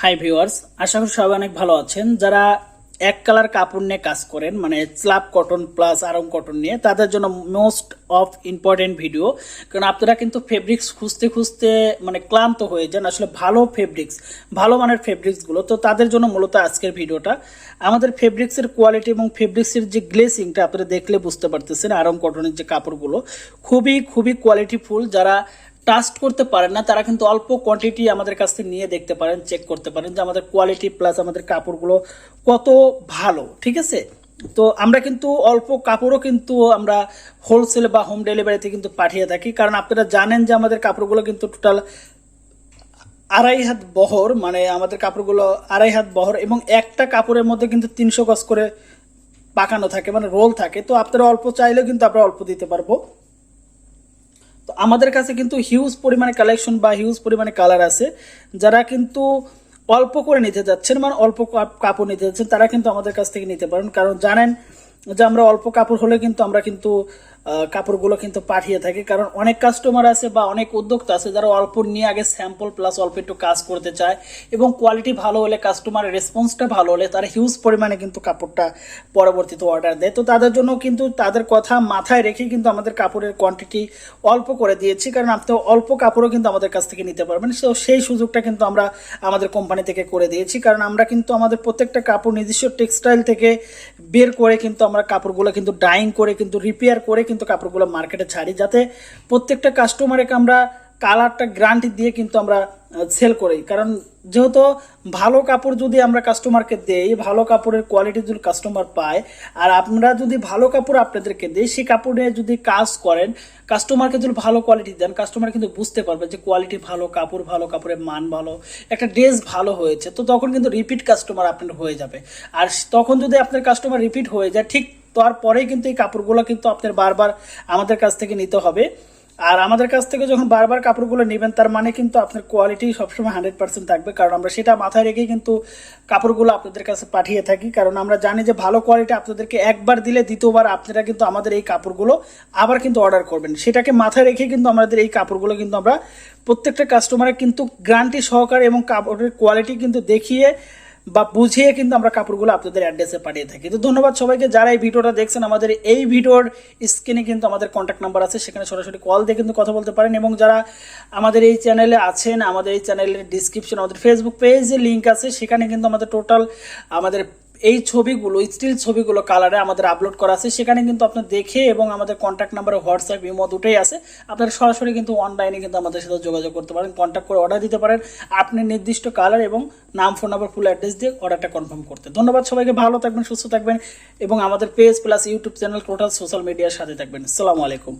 Hi viewers আশা করি সবাই অনেক ভালো আছেন। যারা এক কালার কাপড় নিয়ে কাজ করেন মানে slub cotton plus Aarong cotton নিয়ে, তাদের জন্য মোস্ট অফ ইম্পর্টেন্ট ভিডিও কারণ আপনারা কিন্তু ফেব্রিক্স খুঁজতে খুঁজতে মানে ক্লান্ত হয়ে যান। আসলে ভালো ফেব্রিক্স ভালো মানের ফেব্রিক্সগুলো তো তাদের জন্য মূলত আজকের ভিডিওটা। আমাদের ফেব্রিক্সের কোয়ালিটি এবং ফেব্রিক্সের যে গ্লেসিংটা আপনারা দেখলে বুঝতে পারতেছেন আরম কটনের যে কাপড়গুলো। খুবই খুবই কোয়ালিটিফুল যারা ট্রাস্ট করতে পারেন না, তারা কিন্তু অল্প কোয়ান্টিটি আমাদের কাছ থেকে নিয়ে দেখতে পারেন চেক করতে পারেন যে আমাদের কোয়ালিটি প্লাস আমাদের কাপড়গুলো কত ভালো, ঠিক আছে? তো আমরা কিন্তু অল্প কাপড়ও কিন্তু আমরা হোলসেল বা হোম ডেলিভারিতে কিন্তু পাঠিয়ে থাকি, কারণ আপনারা জানেন যে আমাদের কাপড়গুলো কিন্তু টোটাল আড়াই হাত বহর মানে আমাদের কাপড়গুলো আড়াই হাত বহর এবং একটা কাপড়ের মধ্যে কিন্তু তিনশো গজ করে পাকানো থাকে মানে রোল থাকে। তো আপনারা অল্প চাইলেও কিন্তু আমরা অল্প দিতে পারব। তো আমাদের কাছে কিন্তু হিউজ পরিমাণে কালেকশন বা হিউজ পরিমাণে কালার আছে। যারা কিন্তু অল্প করে নিতে যাচ্ছেন মানে অল্প কাপ- কাপড় নিতে যাচ্ছেন, তারা কিন্তু আমাদের কাছ থেকে নিতে পারেন। কারণ জানেন যে আমরা অল্প কাপড় হলে কিন্তু আমরা কিন্তু কাপড়গুলো কিন্তু পাঠিয়ে থাকি। কারণ অনেক কাস্টমার আছে বা অনেক উদ্যোক্তা আছে যারা অল্প নিয়ে আগে স্যাম্পল প্লাস অল্প একটু কাজ করতে চায় এবং কোয়ালিটি ভালো হলে কাস্টমারের রেসপন্সটা ভালো হলে তারা হিউজ পরিমাণে কিন্তু কাপড়টা পরবর্তীতে অর্ডার দেয়। তো তাদের জন্য কিন্তু তাদের কথা মাথায় রেখে কিন্তু আমাদের কাপড়ের কোয়ান্টিটি অল্প করে দিয়েছি। কারণ আপনি অল্প কাপড়ও কিন্তু আমাদের কাছ থেকে নিতে পারবেন। তো সেই সুযোগটা কিন্তু আমরা আমাদের কোম্পানি থেকে করে দিয়েছি। কারণ আমরা কিন্তু আমাদের প্রত্যেকটা কাপড় নিজস্ব টেক্সটাইল থেকে বের করে কিন্তু আমরা কাপড়গুলো কিন্তু ডাইং করে কিন্তু রিপেয়ার করে কিন্তু কাপড়গুলো মার্কেটে ছাড়ি, যাতে প্রত্যেকটা কাস্টমারকে আমরা কালারটা গ্যারান্টি দিয়ে কিন্তু আমরা সেল করি। কারণ যেহেতু ভালো কাপড় যদি আমরা কাস্টমারকে দেই, ভালো কাপড়ের কোয়ালিটি যদি কাস্টমার পায়, আর আমরা যদি ভালো কাপড় আপনাদেরকে দিই, সেই কাপড়ে যদি কাজ করেন কাস্টমারকে যদি ভালো কোয়ালিটি দেন কাস্টমার কিন্তু বুঝতে পারবে যে কোয়ালিটি ভালো, কাপড় ভালো, কাপড়ের মান ভালো, একটা ড্রেস ভালো হয়েছে, তো তখন কিন্তু রিপিট কাস্টমার আপনার হয়ে যাবে। আর তখন যদি আপনার কাস্টমার রিপিট হয়ে যায়, ঠিক তারপরেই কিন্তু এই কাপড়গুলো কিন্তু আপনার বারবার আমাদের কাছ থেকে নিতে হবে। আর আমাদের কাছ থেকে যখন বারবার কাপড়গুলো নেবেন, তার মানে কিন্তু আপনার কোয়ালিটি সবসময় হান্ড্রেড পার্সেন্ট থাকবে। কারণ আমরা সেটা মাথায় রেখেই কিন্তু কাপড়গুলো আপনাদের কাছে পাঠিয়ে থাকি। কারণ আমরা জানি যে ভালো কোয়ালিটি আপনাদেরকে একবার দিলে দ্বিতীয়বার আপনারা কিন্তু আমাদের এই কাপড়গুলো আবার কিন্তু অর্ডার করবেন। সেটাকে মাথায় রেখে কিন্তু আমাদের এই কাপড়গুলো কিন্তু আমরা প্রত্যেকটা কাস্টমারের কিন্তু গ্যারান্টি সহকারে এবং কাপড়ের কোয়ালিটি কিন্তু দেখিয়ে বা বুঝিয়ে কিন্তু আমরা কাপড়গুলো আপনাদের অ্যাড্রেসে পাঠিয়ে থাকি। তো ধন্যবাদ সবাইকে, যারা এই ভিডিওটা দেখছেন, আমাদের এই ভিডিওর স্ক্রিনে কিন্তু আমাদের কন্ট্যাক্ট নাম্বার আছে, সেখানে সরাসরি কল দিয়ে কিন্তু কথা বলতে পারেন। এবং যারা আমাদের এই চ্যানেলে আছেন, আমাদের এই চ্যানেলের ডিসক্রিপশন আমাদের ফেসবুক পেজে লিঙ্ক আছে, সেখানে কিন্তু আমাদের টোটাল আমাদের এই ছবিগুলো স্টিল ছবিগুলো কালারে আমাদের আপলোড করা আছে। সেখানে কিন্তু আপনার দেখে এবং আমাদের কন্ট্যাক্ট নাম্বার হোয়াটসঅ্যাপ ইমো দুটোই আছে। আপনারা সরাসরি কিন্তু অনলাইনে কিন্তু আমাদের সাথে যোগাযোগ করতে পারেন কন্ট্যাক্ট করে অর্ডার দিতে পারেন। আপনি নির্দিষ্ট কালার এবং নাম ফোন নাম্বার ফুল অ্যাড্রেস দিয়ে অর্ডারটা কনফার্ম করতে। ধন্যবাদ সবাইকে, ভালো থাকবেন, সুস্থ থাকবেন এবং আমাদের page plus YouTube channel total social মিডিয়ার সাথে থাকবেন। আসসালামু আলাইকুম।